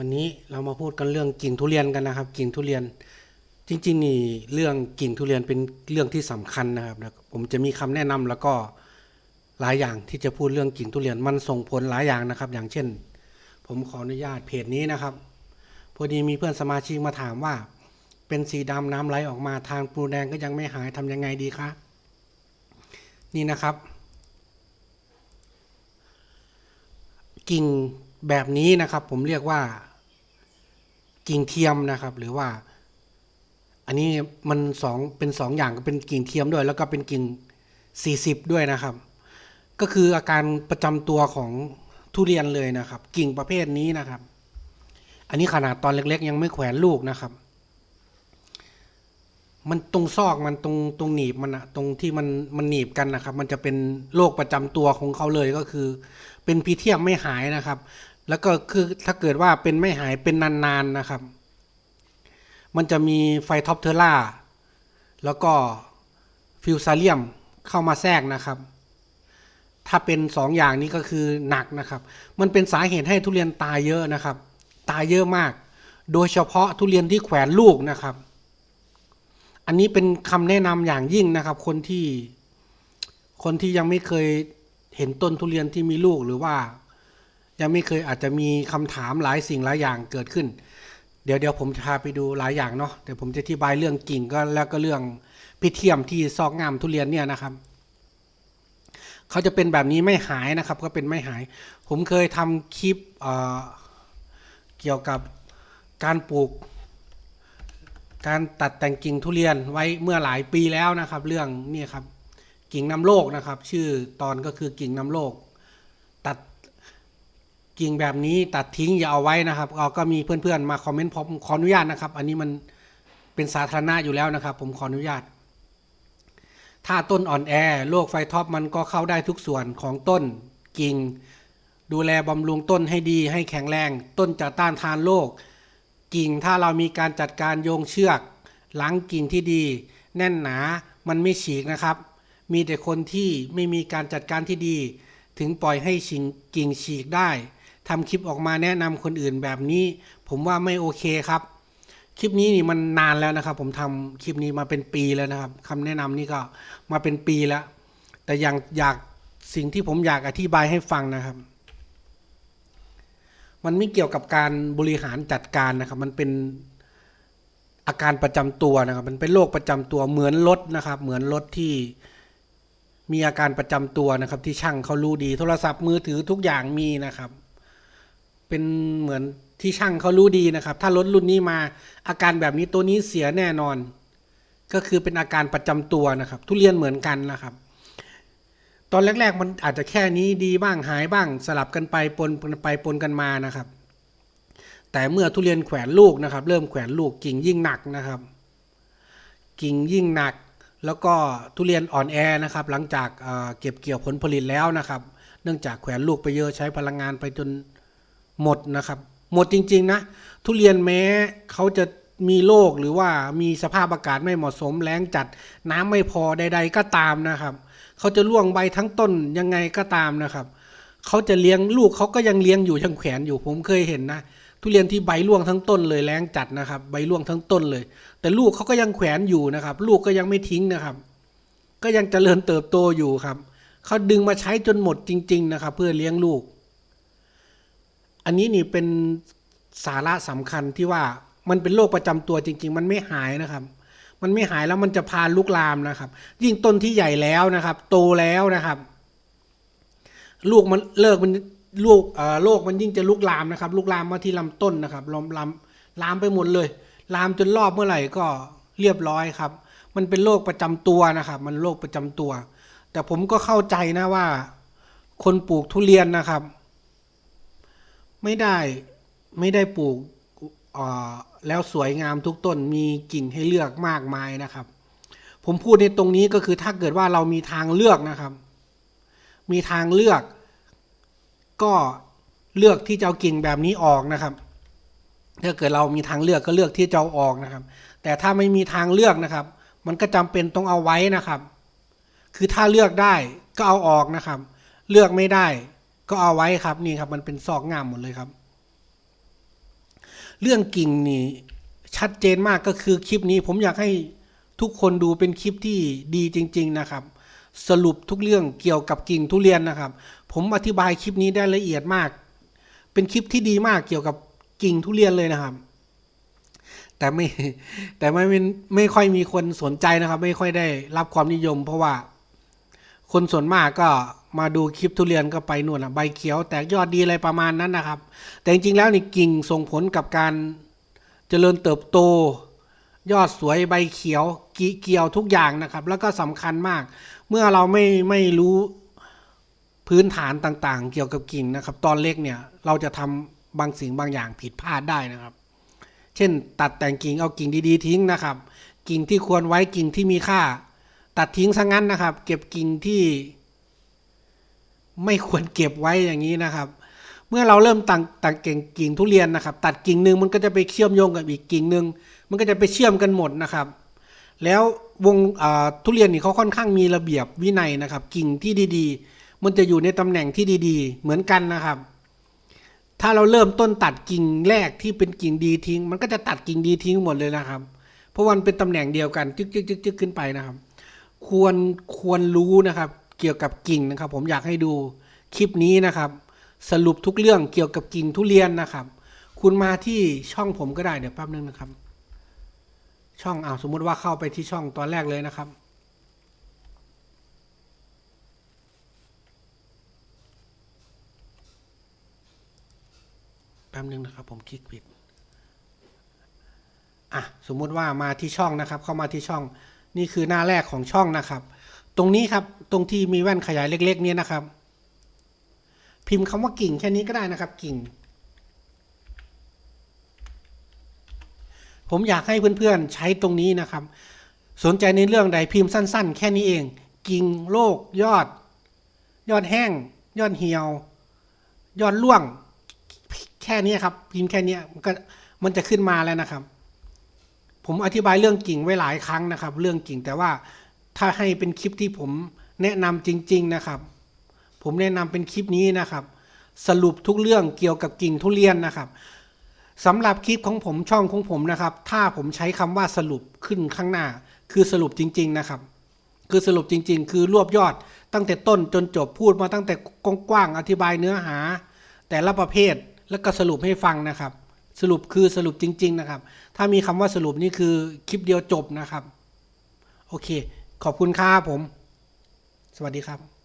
วันนี้เรามาพูดกันเรื่องกิ่งทุเรียนกันนะครับกิ่งทุเรียน จริงๆนี่เรื่องกิ่งทุเรียนเป็นเรื่องที่สำคัญนะครับผมจะมีคำแนะนำแล้วก็หลายอย่างที่จะพูดเรื่องกิ่งทุเรียนมันส่งผลหลายอย่างนะครับ อย่างเช่น ผมขออนุญาตเพจนี้นะครับ พอดีมีเพื่อนสมาชิกมาถามว่า เป็นสีดำน้ำไหลออกมาทางปูแดงก็ยังไม่หายทำยังไงดีคะนี่นะครับ กิ่งแบบนี้นะครับ ผมเรียกว่า กิ่งเทียมนะครับ หรือว่า อันนี้มันสองเป็นสองอย่างก็เป็นกิ่งเทียมด้วย แล้วก็เป็นกิ่งสี่สิบด้วยนะครับ ก็คืออาการประจำตัวของทุเรียนเลยนะครับ กิ่งประเภทนี้นะครับ อันนี้ขนาดตอนเล็ก ๆ ยังไม่แขวนลูกนะครับ มันตรงซอกมันตรงตรงหนีบมันอะตรงที่มันมันหนีบกันนะครับ มันจะเป็นโรคประจำตัวของเขาเลยก็คือ เป็นพีเทียมไม่หายนะครับ แล้วก็คือถ้าเกิดว่าเป็นไม่หายเป็นนานๆนะครับ มันจะมีไฟท็อปเทอร่าแล้วก็ฟิวซาเลียมเข้ามาแทรกนะครับ ถ้าเป็นสองอย่างนี้ก็คือหนักนะครับ มันเป็นสาเหตุให้ทุเรียนตายเยอะนะครับ ตายเยอะมาก โดยเฉพาะทุเรียนที่แขวนลูกนะครับ อันนี้เป็นคำแนะนำอย่างยิ่งนะครับ คนที่คนที่ยังไม่เคยเห็นต้นทุเรียนที่มีลูกหรือว่า ยังไม่เคยอาจจะมีคำถามหลายสิ่งหลายอย่างเกิดขึ้น เดี๋ยวเดี๋ยวผมจะพาไปดูหลายอย่างเนาะเดี๋ยวผมจะอธิบายเรื่องกิ่งก็แล้วก็เรื่องพิเทียมที่ซอกงามทุเรียนเนี่ยนะครับเขาจะเป็นแบบนี้ไม่หายนะครับ ก็เป็นไม่หาย ผมเคยทำคลิปเเกี่ยวกับการปลูก การตัดแต่งกิ่งทุเรียนไว้เมื่อหลายปีแล้วนะครับ เรื่องนี่ครับกิ่งนำโลกนะครับ ชื่อตอนก็คือกิ่งนำโลก กิ่งแบบนี้ตัดทิ้งอย่าเอาไว้นะครับเอาก็มีเพื่อนๆมาคอมเมนต์ผมขออนุญาตนะครับ อันนี้มันเป็นสาธารณะอยู่แล้วนะครับ ผมขออนุญาต ถ้าต้นอ่อนแอโรคไฟท็อปมันก็เข้าได้ทุกส่วนของต้นกิ่ง ดูแลบำรุงต้นให้ดีให้แข็งแรง ต้นจะต้านทานโรคกิ่งถ้าเรามีการจัดการโยงเชือกหลังกิ่งที่ดี แน่นหนามันไม่ฉีกนะครับ มีแต่คนที่ไม่มีการจัดการที่ดี ถึงปล่อยให้ชิงกิ่งฉีกได้ ทำคลิปออกมาแนะนำคนอื่นแบบนี้ ผมว่าไม่โอเคครับ คลิปนี้นี่มันนานแล้วนะครับ ผมทำคลิปนี้มาเป็นปีแล้วนะครับคำแนะนำนี่ก็มาเป็นปีแล้ว แต่ยังอยากสิ่งที่ผมอยากอธิบายให้ฟังนะครับ มันไม่เกี่ยวกับการบริหารจัดการนะครับ มันเป็นอาการประจำตัวนะครับ มันเป็นโรคประจำตัวเหมือนรถนะครับ เหมือนรถที่มีอาการประจำตัวนะครับ ที่ช่างเขารู้ดีโทรศัพท์มือถือทุกอย่างมีนะครับ เป็นเหมือนที่ช่างเขารู้ดีนะครับ ถ้ารถรุ่นนี้มาอาการแบบนี้ตัวนี้เสียแน่นอน ก็คือเป็นอาการประจำตัวนะครับ ทุเรียนเหมือนกันนะครับ ตอนแรก ๆ มันอาจจะแค่นี้ดีบ้างหายบ้างสลับกันไปปนกันไปปนกันมานะครับ แต่เมื่อทุเรียนแขวนลูกนะครับ เริ่มแขวนลูกกิ่งยิ่งหนักนะครับ กิ่งยิ่งหนัก แล้วก็ทุเรียนอ่อนแอนะครับ หลังจากเอ่อเก็บเกี่ยวผลผลิตแล้วนะครับ เนื่องจากแขวนลูกไปเยอะใช้พลังงานไปจน หมดนะครับ หมดจริง ๆ นะ ทุเรียนแม้เขาจะมีโรคหรือว่ามีสภาพอากาศไม่เหมาะสมแล้งจัดน้ำไม่พอใด ๆ ก็ตามนะครับ เขาจะล่วงใบทั้งต้นยังไงก็ตามนะครับเขาจะเลี้ยงลูกเขาก็ยังเลี้ยงอยู่ยังแขวนอยู่ผมเคยเห็นนะทุเรียนที่ใบร่วงทั้งต้นเลยแรงจัดนะครับ ใบร่วงทั้งต้นเลย แต่ลูกเขาก็ยังแขวนอยู่นะครับ ลูกก็ยังไม่ทิ้งนะครับ ก็ยังเจริญเติบโตอยู่ครับเขาดึงมาใช้จนหมดจริง ๆ นะครับ เพื่อเลี้ยงลูก อันนี้นี่เป็นสาระสำคัญที่ว่ามันเป็นโรคประจำตัวจริง ๆ มันไม่หายนะครับ มันไม่หายแล้วมันจะพาลุกลามนะครับ ยิ่งต้นที่ใหญ่แล้วนะครับ โตแล้วนะครับ ลูกมันเลิกมันลูกเอ่อโรคมันยิ่งจะลุกลามนะครับ ลุกลามมาที่ลำต้นนะครับลามลามลามไปหมดเลย ลามจนรอบเมื่อไหร่ก็เรียบร้อยครับ มันเป็นโรคประจำตัวนะครับ มันโรคประจำตัว แต่ผมก็เข้าใจนะว่า คนปลูกทุเรียนนะครับ ไม่ได้ไม่ได้ปลูกแล้วสวยงามทุกต้นมีกิ่งให้เลือกมากมายนะครับ ผมพูดในตรงนี้ก็คือถ้าเกิดว่าเรามีทางเลือกนะครับ มีทางเลือก ก็เลือกที่จะเอากิ่งแบบนี้ออกนะครับถ้าเกิดเรามีทางเลือกก็เลือกที่จะเอาออกนะครับ แต่ถ้าไม่มีทางเลือกนะครับ มันก็จำเป็นต้องเอาไว้นะครับ คือถ้าเลือกได้ก็เอาออกนะครับ เลือกไม่ได้ ก็เอาไว้ครับนี่ครับ มันเป็นซอกง่ามหมดเลยครับ เรื่องกิ่งนี่ชัดเจนมากก็คือคลิปนี้ ผมอยากให้ทุกคนดูเป็นคลิปที่ดีจริง ๆนะครับ สรุปทุกเรื่องเกี่ยวกับกิ่งทุเรียนนะครับ ผมอธิบายคลิปนี้ได้ละเอียดมาก เป็นคลิปที่ดีมากเกี่ยวกับกิ่งทุเรียนเลยนะครับ แต่ไม่แต่ไม่ไม่ไม่ค่อยมีคนสนใจนะครับ ไม่ค่อยได้รับความนิยม เพราะว่า คนส่วนมากก็มาดูคลิปทุเรียนก็ไปนู่นอะใบเขียวแตกยอดดีอะไรประมาณนั้นนะครับ แต่จริงๆแล้วนี่กิ่งส่งผลกับการเจริญเติบโต ยอดสวยใบเขียวกิเกี่ยวทุกอย่างนะครับ แล้วก็สำคัญมาก เมื่อเราไม่ไม่รู้พื้นฐานต่างๆ เกี่ยวกับกิ่งนะครับ ตอนเล็กเนี่ยเราจะทำบางสิ่งบางอย่างผิดพลาดได้นะครับ เช่น ตัดแต่งกิ่งเอากิ่งดีๆทิ้งนะครับ กิ่งที่ควรไว้กิ่งที่มีค่า ตัดทิ้งซะงั้นนะครับ เก็บกิ่งที่ ไม่ควรเก็บไว้อย่างนี้นะครับ เมื่อเราเริ่มตัดตัดกิ่งกิ่งทุเรียนนะครับ ตัดกิ่งหนึ่งมันก็จะไปเชื่อมโยงกับอีกกิ่งหนึ่งมันก็จะไปเชื่อมกันหมดนะครับ แล้ววงทุเรียนนี่เขาค่อนข้างมีระเบียบวินัยนะครับ กิ่งที่ดีๆ มันจะอยู่ในตำแหน่งที่ดีๆ เหมือนกันนะครับถ้าเราเริ่มต้นตัดกิ่งแรกที่เป็นกิ่งดีทิ้ง มันก็จะตัดกิ่งดีทิ้งหมดเลยนะครับ เพราะวันเป็นตำแหน่งเดียวกันจึ๊กจึ๊กจึ๊กจึ๊กขึ้นไปนะครับ ควรควรรู้นะครับ เกี่ยวกับกิ่งนะครับ ผมอยากให้ดูคลิปนี้นะครับ สรุปทุกเรื่องเกี่ยวกับกิ่งทุเรียนนะครับ คุณมาที่ช่องผมก็ได้เดี๋ยวแป๊บนึงนะครับ ช่องอ้าวสมมุติว่าเข้าไปที่ช่องตอนแรกเลยนะครับแป๊บนึงนะครับผมคลิกผิด อะ สมมุติว่ามาที่ช่องนะครับ เข้ามาที่ช่อง นี่คือหน้าแรกของช่องนะครับ ตรงนี้ครับตรงที่มีแว่นขยายเล็ก ๆ เนี่ยนะครับ พิมพ์คำว่ากิ่งแค่นี้ก็ได้นะครับ กิ่ง ผมอยากให้เพื่อนๆใช้ตรงนี้นะครับ สนใจในเรื่องใดพิมพ์สั้น ๆ แค่นี้เอง กิ่งโรคยอด ยอดแห้ง ยอดเหี่ยว ยอดร่วง แค่นี้ครับ พิมพ์แค่นี้มันก็มันจะขึ้นมาแล้วนะครับ ผมอธิบายเรื่องกิ่งไว้หลายครั้งนะครับ เรื่องกิ่งแต่ว่าถ้าให้เป็นคลิปที่ผมแนะนำจริง ๆนะครับ ผมแนะนำเป็นคลิปนี้นะครับ สรุปทุกเรื่องเกี่ยวกับกิ่งทุเรียนนะครับสำหรับคลิปของผมช่องของผมนะครับ ถ้าผมใช้คำว่าสรุปขึ้นข้างหน้า คือสรุปจริง ๆนะครับ คือสรุปจริง ๆ คือรวบยอด ตั้งแต่ต้นจนจบพูดมาตั้งแต่กว้างๆอธิบายเนื้อหา แต่ละประเภทแล้วก็สรุปให้ฟังนะครับ สรุปคือสรุปจริง ๆ นะครับ ถ้ามีคำว่าสรุปนี่คือคลิปเดียวจบนะครับ โอเค ขอบคุณครับผม สวัสดีครับ